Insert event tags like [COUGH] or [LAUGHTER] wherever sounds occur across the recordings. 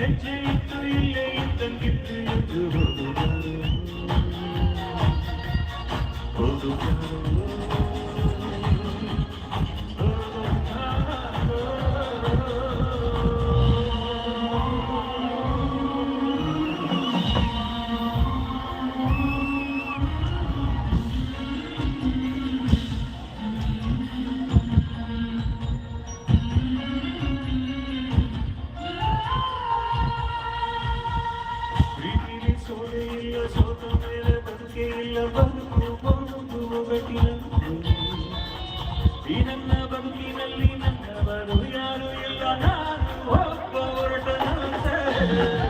ಹೆಜ್ಜೆ ಇತ್ತು ಇಲ್ಲೇ ಇದ್ದಂಗಿತ್ತು ಎಂದು Yeah. [LAUGHS]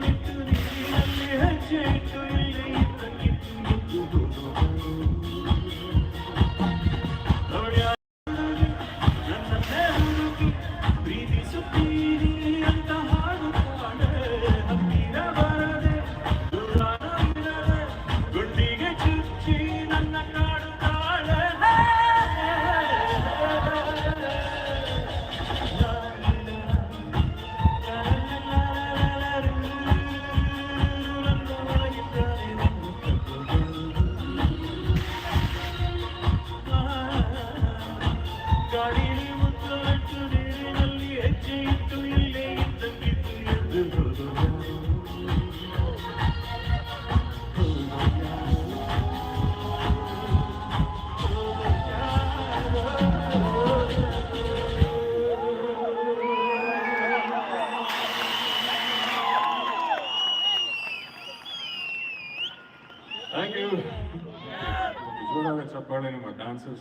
I'm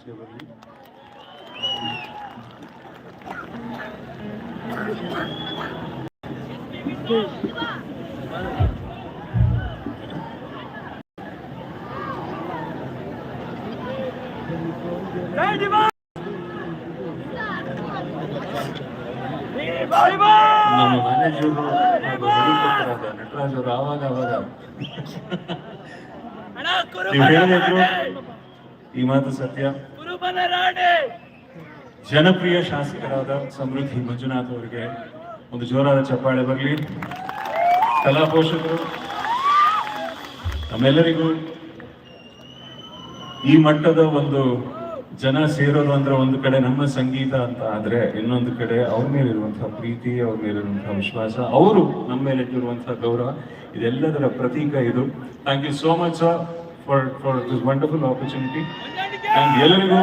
ಡಾನ್ಸರ್ಸ್ಗೆ ಬರಲಿ ನಮ್ಮ ಮ್ಯಾನೇಜರು ಹಾಗೂ ಹೆಲಿಕಾಪ್ಟರ್ ಆದ ನಟರಾಜ್ ಅವರು ಆವಾಗ ಆವಾಗ ನೀವು ಹೇಳಿದ್ರು ಈ ಮಾತು ಸತ್ಯ ಜನಪ್ರಿಯ ಶಾಸಕರಾದ ಸಮೃದ್ಧಿ ಮಂಜುನಾಥ್ ಅವರಿಗೆ ಒಂದು ಜೋರಾದ ಚಪ್ಪಾಳೆ ಬರಲಿ. ಕಲಾ ಪೋಷಕರು ನಮ್ಮೆಲ್ಲರಿಗೂ ಈ ಮಟ್ಟದ ಒಂದು ಜನ ಸೇರೋದು ಅಂದ್ರೆ ಒಂದು ಕಡೆ ನಮ್ಮ ಸಂಗೀತ ಅಂತ ಆದ್ರೆ ಇನ್ನೊಂದು ಕಡೆ ಅವ್ರ ಮೇಲಿರುವಂತಹ ಪ್ರೀತಿ ಅವ್ರ ಮೇಲಿರುವಂತಹ ವಿಶ್ವಾಸ ಅವರು ನಮ್ಮ ಮೇಲೆ ಇಟ್ಟಿರುವಂತಹ ಗೌರವ ಇದೆಲ್ಲದರ ಪ್ರತೀಕ ಇದು. Thank you so much for for this wonderful opportunity and ಎಲ್ಲರಿಗೂ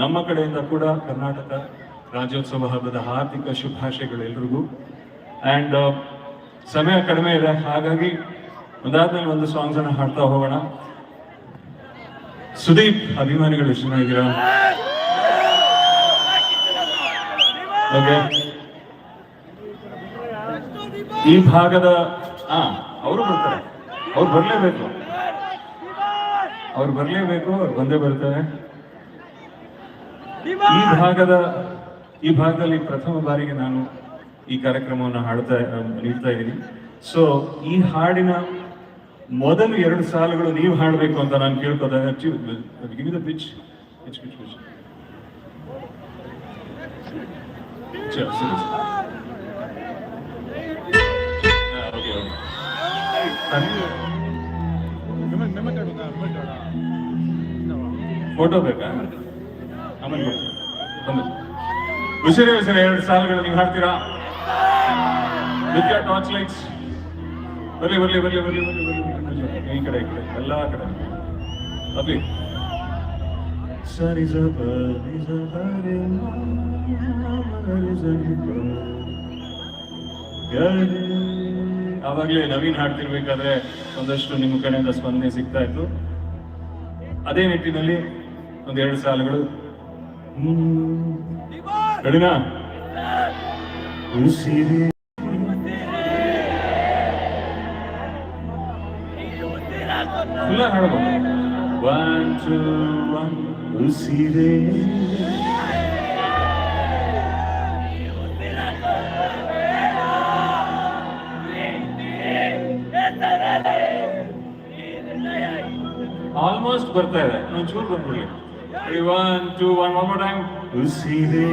ನಮ್ಮ ಕಡೆಯಿಂದ ಕೂಡ ಕರ್ನಾಟಕ ರಾಜ್ಯೋತ್ಸವ ಹಬ್ಬದ ಹಾರ್ದಿಕ ಶುಭಾಶಯಗಳು ಎಲ್ರಿಗೂ ಆ್ಯಂಡ್ ಸಮಯ ಕಡಿಮೆ ಇದೆ ಹಾಗಾಗಿ ಒಂದಾದ್ಮೇಲೆ ಒಂದು ಸಾಂಗ್ಸ್ ಅನ್ನು ಹಾಡ್ತಾ ಹೋಗೋಣ. ಸುದೀಪ್ ಅಭಿಮಾನಿಗಳು ಎಷ್ಟು ಓಕೆ ಈ ಭಾಗದ ಆ ಅವರು ಬರ್ತಾರೆ. ಅವ್ರು ಬರ್ಲೇಬೇಕು. ಅವ್ರು ಬರಲೇಬೇಕು ಅವ್ರು ಬಂದೇ ಬರ್ತಾರೆ. ಈ ಭಾಗದ ಈ ಭಾಗದಲ್ಲಿ ಪ್ರಥಮ ಬಾರಿಗೆ ನಾನು ಈ ಕಾರ್ಯಕ್ರಮವನ್ನು ಹಾಡ್ತಾ ನೀಡ್ತಾ ಇದ್ದೀನಿ. ಸೊ ಈ ಹಾಡಿನ ಮೊದಲು ಎರಡು ಸಾಲುಗಳು ನೀವು ಹಾಡಬೇಕು ಅಂತ ನಾನು ಕೇಳ್ಕೊತಾ pitch pitch pitch pitch pitch photo ಬೇಕಾ ಆಮೇಲೆ ಬರ್ತೀನಿ. ಬಂದು ಉಸಿರೇ ಉಸಿರೇ ಎರಡು ಸಾಲುಗಳು ನೀವು ಹಾಡ್ತೀರಾ ವಿತ್ ಟಾರ್ಚ್ ಲೈಟ್ಸ್ ಬರ್ಲಿ ಬರ್ಲಿ ಬರ್ಲಿ ಬರ್ಲಿ ಬರ್ಲಿ ಬರ್ಲಿ ಬರ್ಲಿ. ಈ ಕಡೆ ಈ ಕಡೆ ಎಲ್ಲಾ ಕಡೆ ಅಪ್ಪಿ ಸರಿ ಸ ಪ ನಿ ಸ ಪ ರೆ ಮ ಮ ರೆ ಸ ನಿ ಪ. ಗ ರೆ. ಆವಾಗ್ಲೇ ನವೀನ್ ಹಾಡ್ತಿರ್ಬೇಕಾದ್ರೆ ಒಂದಷ್ಟು ನಿಮ್ಮ ಕಡೆಯಿಂದ ಸ್ಪಂದನೆ ಸಿಗ್ತಾ ಇತ್ತು. ಅದೇ ನಿಟ್ಟಿನಲ್ಲಿ ಒಂದೆರಡು ಸಾಲುಗಳು. ಕಡಿನಾ ಹಾಡಬಹುದು ಉಸಿರೇ ಆಲ್ಮೋಸ್ಟ್ ಬರ್ತಾ ಇದೆ. ಒಂಚೂರು ಬಂದ್ಬಿಡ್ಲಿ one two one one more time ಉಸಿರೇ.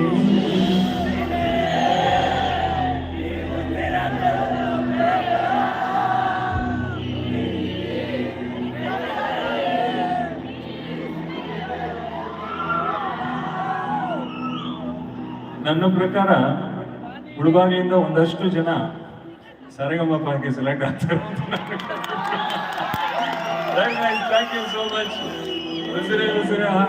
ನನ್ನ ಪ್ರಕಾರ ಹುಡುಗಾಗಿಯಿಂದ ಒಂದಷ್ಟು ಜನ ಸರಿಗಮಪ್ಪಗೆ ಸೆಲೆಕ್ಟ್ ಆಗ್ತಾರೆ Thank you so much. Vasire, vasire.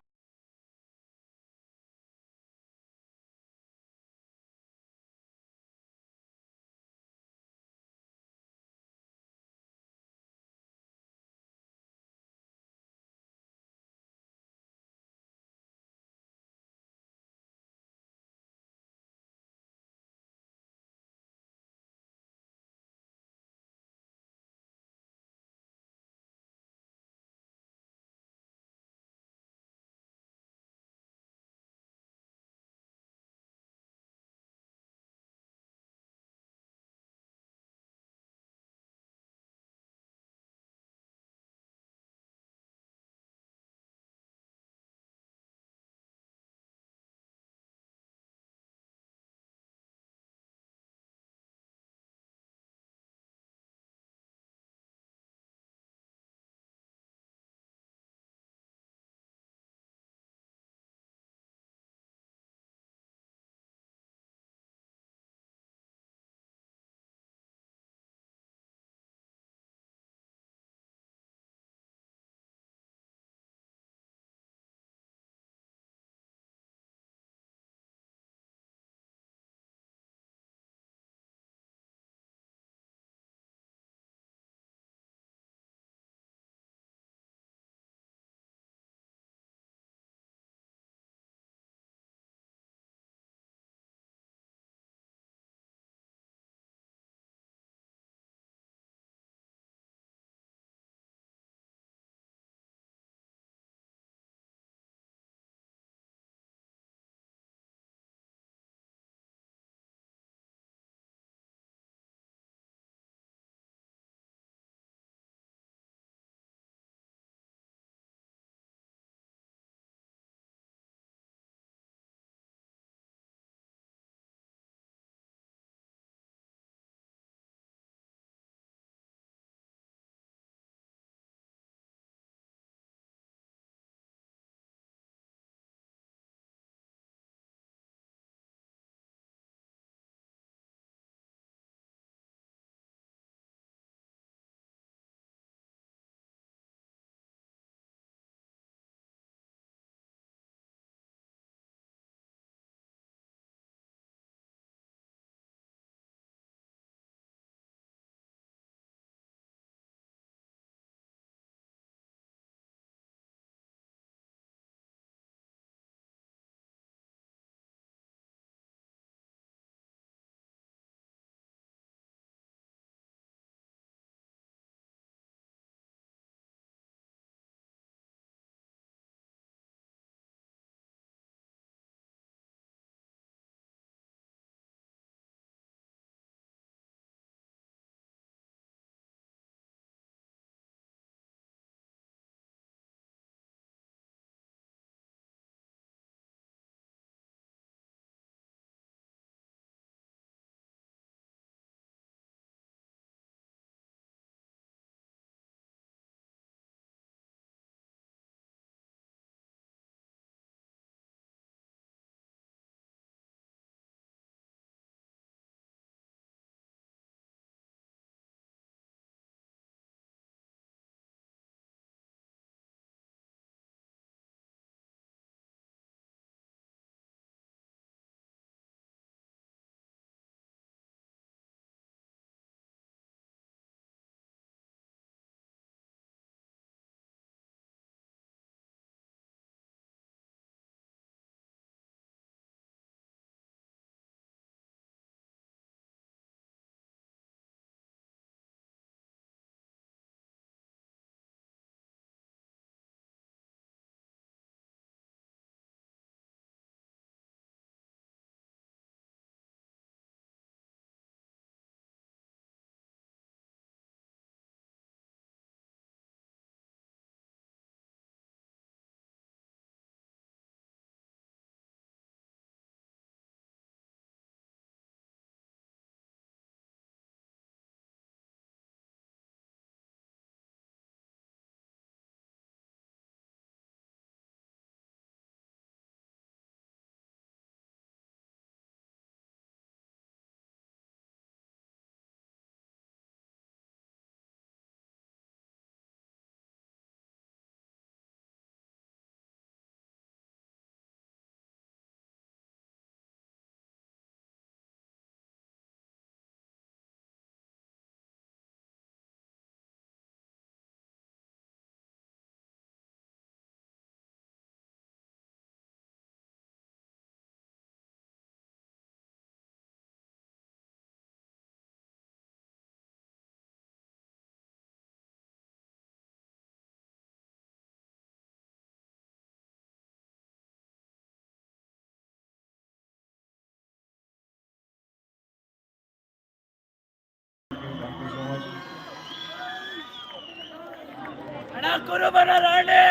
Kurubana Rani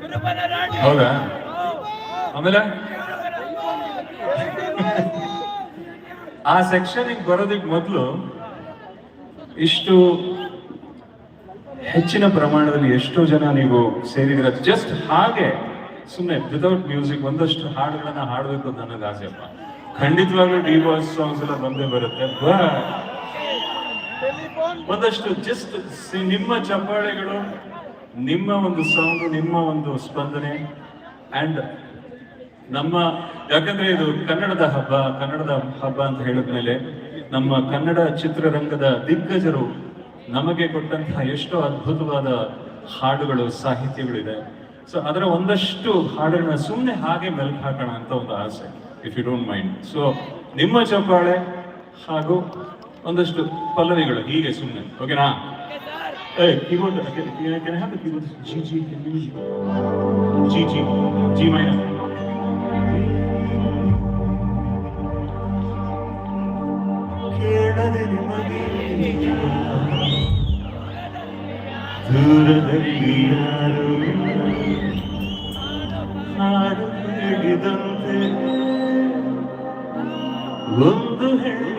Kurubana Rani. ಹೌದಾ? ಆಮೇಲೆ? ಆ ಸೆಕ್ಷನ್ ಬರೋದಕ್ಕೆ ಮೊದಲು ಇಷ್ಟು ಹೆಚ್ಚಿನ ಪ್ರಮಾಣದಲ್ಲಿ ಎಷ್ಟೋ ಜನ ನೀವು ಸೇರಿದಿರ. ಜಸ್ಟ್ ಹಾಗೆ ಸುಮ್ಮನೆ ವಿತೌಟ್ ಮ್ಯೂಸಿಕ್ ಒಂದಷ್ಟು ಹಾಡುಗಳನ್ನ ಹಾಡಬೇಕು ಅಂತ ನನಗೆ ಆಸೆಪ್ಪ ಖಂಡಿತವಾಗ್ಲೂ ಡಿ ವಾಯ್ಸ್ ಸಾಂಗ್ಸ್ ಎಲ್ಲ ಬಂದೇ ಬರುತ್ತೆ. ಒಂದಷ್ಟು ಜಸ್ಟ್ ನಿಮ್ಮ ಚಪ್ಪಾಳೆಗಳು ನಿಮ್ಮ ಒಂದು ಸೌಂಡು ನಿಮ್ಮ ಒಂದು ಸ್ಪಂದನೆ ಅಂಡ್ ನಮ್ಮ, ಯಾಕಂದ್ರೆ ಇದು ಕನ್ನಡದ ಹಬ್ಬ ಕನ್ನಡದ ಹಬ್ಬ ಅಂತ ಹೇಳಿದ್ಮೇಲೆ ನಮ್ಮ ಕನ್ನಡ ಚಿತ್ರರಂಗದ ದಿಗ್ಗಜರು ನಮಗೆ ಕೊಟ್ಟಂತಹ ಎಷ್ಟೋ ಅದ್ಭುತವಾದ ಹಾಡುಗಳು, ಸಾಹಿತ್ಯಗಳಿದೆ. ಸೊ ಅದರ ಒಂದಷ್ಟು ಹಾಡುಗಳನ್ನ ಸುಮ್ಮನೆ ಹಾಗೆ ಮೆಲ್ಕ್ ಹಾಕೋಣ ಅಂತ ಒಂದು ಆಸೆ if you don't mind so ನಿಮ್ಮ ಚಪ್ಪಾಳೆ ಹಾಗೂ ಒಂದಷ್ಟು ಪಲ್ಲವಿಗಳು ಹೀಗೆ ಸುಮ್ಮನೆ ಓಕೆನಾ A keyboard can I have the keyboard? G G can you G G G minor. ಕೇಳದೆ ನಿಮಗೆ ದೂರದಲ್ಲಿ ಯಾರು ಹಾಡು ಹೇಳಿದಂತೆ ಒಂದು ಹೆಣ್ಣಿನ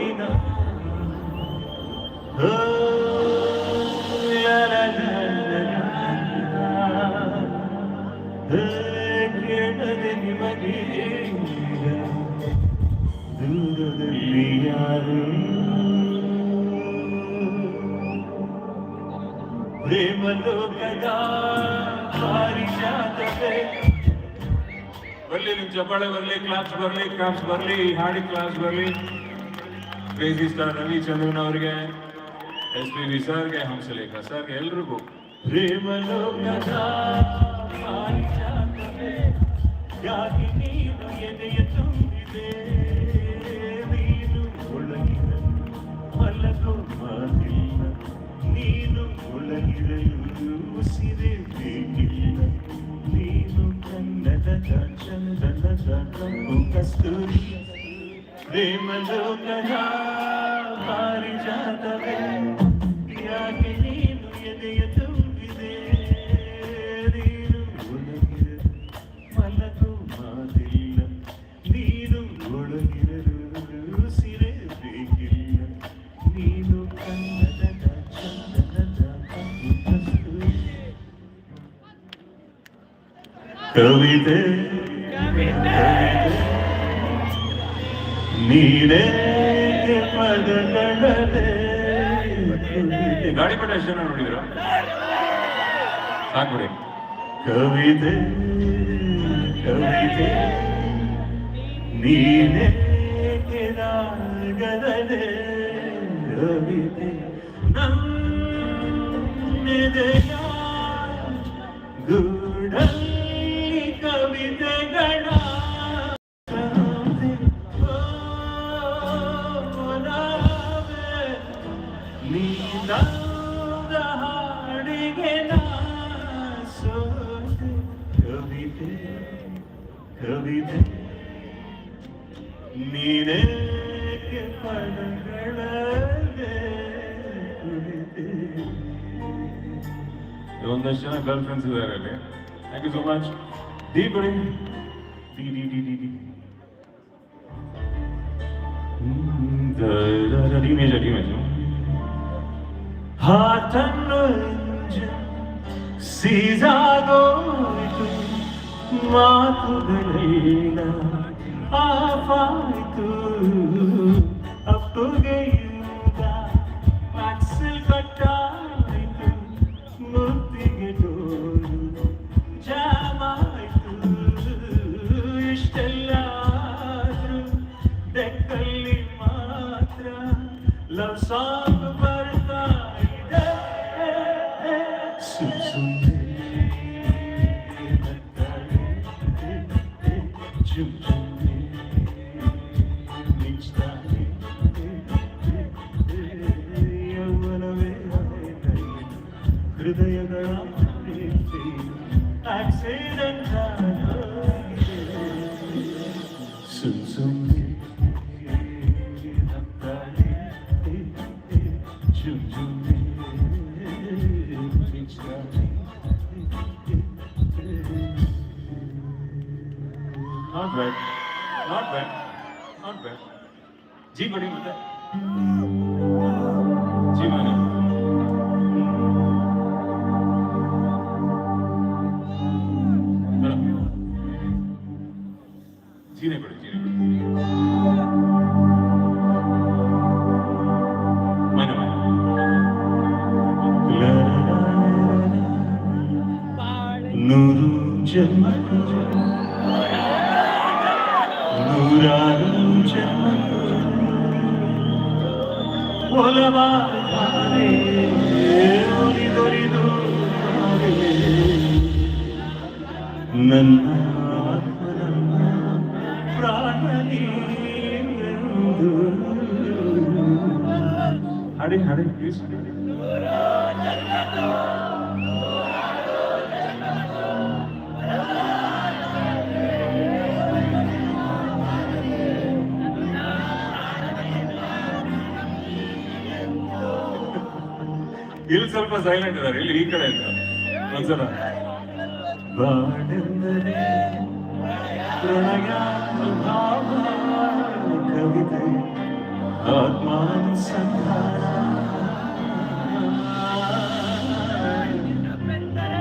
ಲೋಕದ ಬರ್ಲಿ ನಿಮ್ ಚಪ್ಪಾಳೆ, ಬರ್ಲಿ ಕ್ಲಾಸ್ ಬರ್ಲಿ ಕ್ಲಾಸ್ ಬರ್ಲಿ, ಹಾಡಿ ಕ್ಲಾಸ್ ಬರ್ಲಿ. ಕ್ರೇಜಿ ಸ್ಟಾರ್ ರವಿಚಂದ್ರನ್ ಅವರಿಗೆ ಎಸ್ ಪಿ ವಿ ಸರ್ಗೆ, ಹಂಸಲೇಖ ಸರ್ಗೆ ಎಲ್ರಿಗೂ. ಪ್ರೇಮ ಲೋಕದ ಪಾರಿಜಾತವೇ Dimanjo kaya parijata ಕವಿತೆ ನೀನೇ ಪದಗಳೇ? ಗಾಡಿ ಪಟ ಎಷ್ಟು ಜನ ನೋಡಿದ್ರ? ಸಾಕ್ಬಿಡಿ ಕವಿತೆ ಕವಿತೆ. ನೀನೇ ಕವಿತೆ. ನನ್ನೆದೆಯ my girl friends who are earlier. Thank you so much. D Bring. D D D D D. D major, D major. Heart and Caesar go to Matu Delena. I fight to up to hృదయ जी बड़ी मत जी माने जीने पड़े जीने നൂറ് ನನ್ನ ಆತ್ಮನ ಪ್ರಾಣ ನೀವೆಂದು. ಹಾಡಿ ಹಾಡಿ ಪ್ಲೀಸ್ ಇಲ್ಲಿ ಸ್ವಲ್ಪ ಸೈಲೆಂಟ್ ಇದ್ದಾರೆ. ಇಲ್ಲಿ ಈ ಕಡೆ ಇಲ್ಲ. ಒಂದ್ಸಲ. ಕವಿತೆ ಆತ್ಮಾನುಸಂಧಾನ.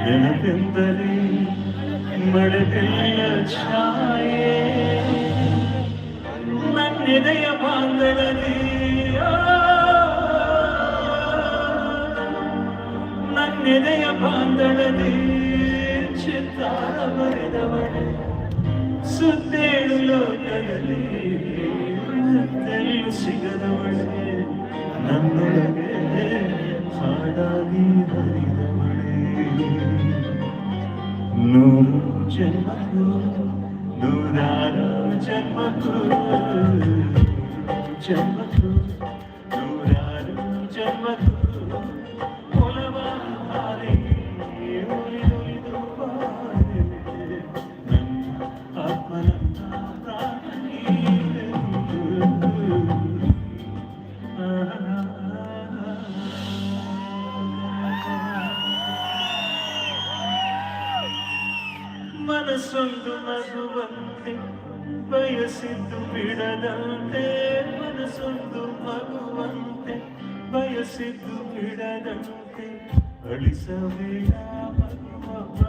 ನೆನಪೆಂದರೆ ಮಳೆಗೆಲ್ಲ ಛಾಯೆ. ನನ್ನೆದೆಯ ಬಾಂಧವನೇ. ನನ್ನೆದೆಯ ಬಾಂಧವನೇ ಚಿತ್ತಾರ ಬರೆದವಳೆ ಸುತ್ತೇಳು ಲೋಕದಲ್ಲಿ ಮತ್ತೆಲ್ಲೂ ಸಿಗದವಳೆ ನನ್ನೊಳಗೆ ಹಾಡಾಗಿ ಹರಿದವಳೆ ನೂರು ಜನ್ಮಕ್ಕೂ ನೂರಾರು ಜನ್ಮಕ್ಕೂ ಜನ್ಮಕ್ಕೂ ನೂರಾರು ಜನ್ಮಕ್ಕೂ ಮಗುವಂತೆ ಬಯಸಿದ್ದು ಬಿಡದಂತೆ ಮನಸ್ಸೊಂದು ಮಗುವಂತೆ ಬಯಸಿದ್ದು ಬಿಡದಂತೆ ಅಳಿಸಬೇಡ ಮಗುವ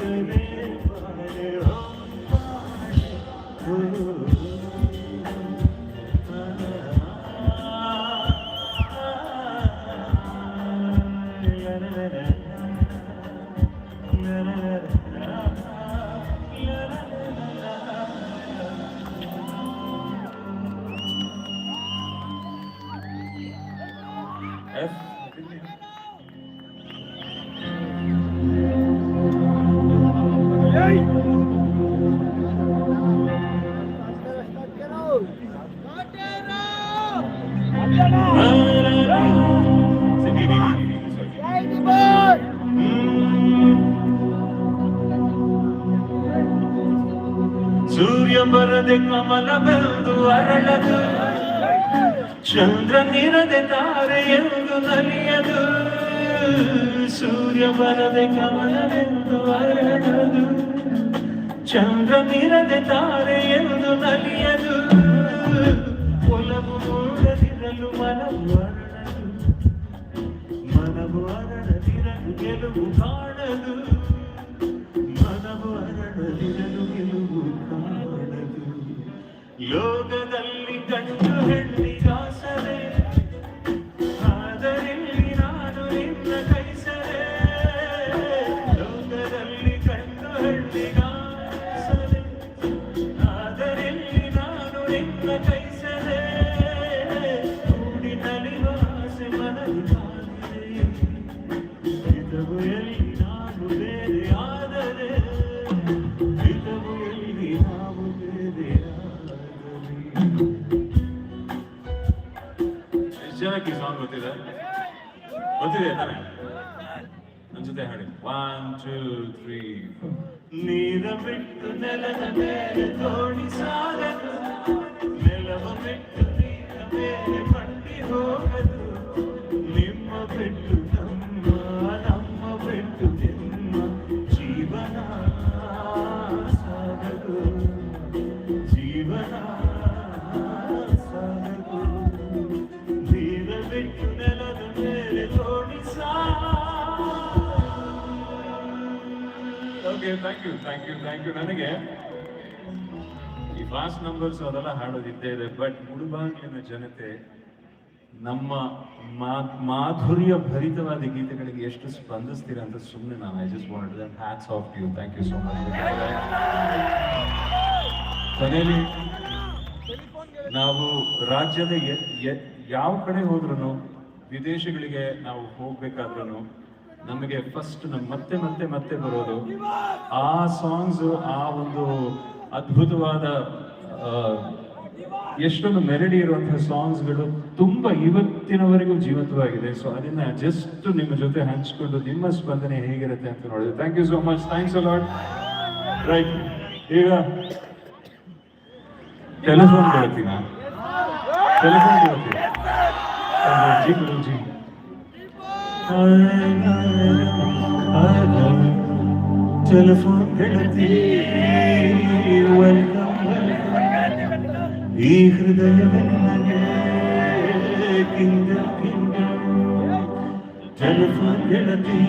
F. ಚಂದ್ರನಿರದೆ ತಾರೆ ಎಂದು ನಲಿಯಲು. ಒಲವು ಮೂಡದಿರಲು ಮನವು ಅರಳಲು. ಮನವು ಅರಳದಿರಲು ಗೆಲುವು ಕಾಣದು ಮನವು ಅರಳದಿರಲು ಗೆಲುವು ಜನಕ್ಕೆ ಈ ಸಾಂಗ್ ಗೊತ್ತಿದೆ ಗೊತ್ತಿದೆ ತಾನೆ ನನ್ನ ಜೊತೆ ಹಾಡಿ ಒನ್ ಟೂ ತ್ರೀ ನೀರ ಬಿಟ್ಟು ನೆಲದ ಮೇಲೆ ದೋಣಿ ಸಾಗದು ನೆಲವ ಬಿಟ್ಟು ನೀರ ಮೇಲೆ ಮಂಡಿ ಹೋಗದು thank you thank you thank you ನನಗೆ ಈ ಫಾಸ್ಟ್ ನಂಬರ್ಸ್ ಅದೆಲ್ಲ ಹಾಡೋದಿದ್ದೇ ಇದೆ ಬಟ್ ಮುಳುಬಾಗಿಲಿನ ಜನತೆ ನಮ್ಮ ಮಾಧುರ್ಯ ಭರಿತವಾದ ಗೀತೆಗಳಿಗೆ ಎಷ್ಟು ಸ್ಪಂದಿಸ್ತೀರ ಅಂತ ಸುಮ್ಮನೆ ನಾನು I just want that hats off you thank you so much ಕೊನೆಯಲ್ಲಿ ನಾವು ರಾಜ್ಯದ ಯಾವ ಕಡೆ ಹೋದ್ರೂ ವಿದೇಶಗಳಿಗೆ ನಾವು ಹೋಗ್ಬೇಕಾದ್ರೂ ನಮಗೆ ಫಸ್ಟ್ ನಮ್ಗೆ ಮತ್ತೆ ಮತ್ತೆ ಮತ್ತೆ ಬರೋದು. ಆ ಸಾಂಗ್ಸ್ ಆ ಒಂದು ಅದ್ಭುತವಾದ ಎಷ್ಟೊಂದು ಮೆರಡಿ ಇರುವಂತಹ ಸಾಂಗ್ಸ್ಗಳು ತುಂಬಾ ಇವತ್ತಿನವರೆಗೂ ಜೀವಂತವಾಗಿದೆ. ಸೊ ಅದನ್ನ ಜಸ್ಟ್ ನಿಮ್ಮ ಜೊತೆ ಹಂಚ್ಕೊಂಡು ನಿಮ್ಮ ಸ್ಪಂದನೆ ಹೇಗಿರುತ್ತೆ ಅಂತ ನೋಡಿದೆ thank you so much thanks a lot right ಈಗ ಟೆಲಿಫೋನ್ ಕೇಳ್ತೀನಿ ಟೆಲಿಫೋನ್ ಹೇಳ್ತೀನಿ ടെലിഫോൺ കിടത്തി ഈ ഹൃദയമെന്നെ ടെലിഫോൺ കിടത്തി